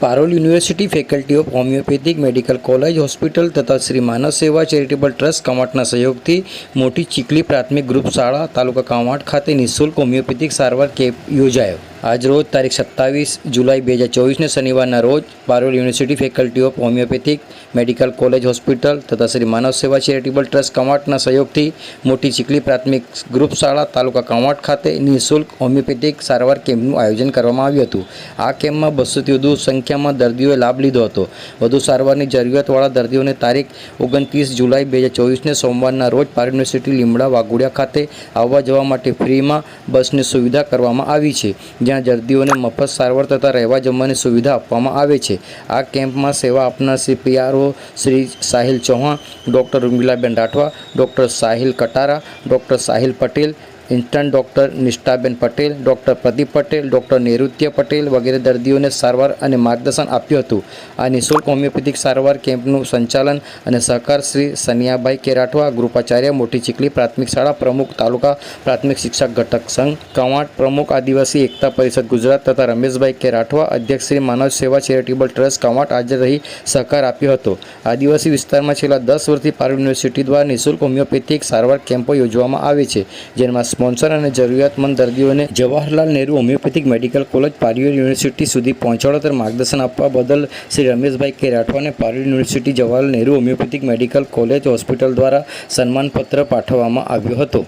Parul university faculty of homeopathic medical college, hospital તથા શ્રી માનવ સેવા charitable trust કવાંટના સહયોગથી મોટી ચીકલી પ્રાથમિક ગ્રુપ શાળા તાલુકા કવાંટ ખાતે નિઃશુલ્ક હોમિયોપેથિક સારવાર કેમ્પ યોજાયો. આજરોજ તારીખ સત્તાવીસ જુલાઈ બે હજાર ચોવીસને શનિવારના રોજ Parul university faculty of homeopathic medical college hospital તથા શ્રી માનવ સેવા ચેરિટેબલ ટ્રસ્ટ કવાંટના સહયોગથી મોટી ચીખલી પ્રાથમિક ગ્રુપ શાળા તાલુકા કવાંટ ખાતે નિઃશુલ્ક હોમિયોપેથિક સારવાર કેમ્પનું આયોજન કરવામાં આવ્યું હતું. આ કેમ્પમાં બસોથી વધુ સંખ્યામાં દર્દીઓએ લાભ લીધો હતો. વધુ સારવારની જરૂરિયાતવાળા દર્દીઓને તારીખ ઓગણત્રીસ જુલાઈ બે હજાર ચોવીસને સોમવારના રોજ પાર યુનિવર્સિટી લીમડા વાઘોડિયા ખાતે આવવા જવા માટે ફ્રીમાં બસની સુવિધા કરવામાં આવી છે. જ્યાં દર્દીઓને મફત સારવાર તથા રહેવા જમવાની સુવિધા આપવામાં આવે છે. આ કેમ્પમાં સેવા આપનાર CPRO Shri Sahil Chauhan, doctor Urmilaben Rathwa, doctor Sahil Katara, doctor Sahil Patel instant doctor Nishthaben Patel, doctor Pradeep Patel, doctor Nairutya Patel વગેરે દર્દીઓને સારવાર અને માર્ગદર્શન આપ્યું હતું. આ નિઃશુલ્ક હોમિયોપેથિક સારવાર કેમ્પનું સંચાલન અને સહકાર શ્રી સનિયાભાઈ કે રાઠવા ગૃપાચાર્ય મોટી ચીખલી પ્રાથમિક શાળા પ્રમુખ, તાલુકા પ્રાથમિક શિક્ષક ઘટક સંઘ, કવાંટ પ્રમુખ આદિવાસી એકતા પરિષદ ગુજરાત તથા રમેશભાઈ કે રાઠવા અધ્યક્ષ શ્રી માનવ સેવા ચેરિટેબલ ટ્રસ્ટ કવાંટ હાજર રહી સહકાર આપ્યો હતો. આદિવાસી વિસ્તારમાં છેલ્લા દસ વર્ષથી પાર યુનિવર્સિટી દ્વારા નિઃશુલ્ક હોમિયોપેથિક સારવાર કેમ્પો યોજવામાં આવે છે, જેમાં સ્પોન્સર અને જરૂરિયાતમંદ દર્દીઓને Jawaharlal Nehru homeopathic medical college Parul university સુધી પહોંચાડોતર માર્ગદર્શન આપવા બદલ Shri Rameshbhai K રાઠવાને Parul university Jawaharlal Nehru homeopathic medical college hospital દ્વારા સન્માનપત્ર પાઠવવામાં આવ્યો હતો.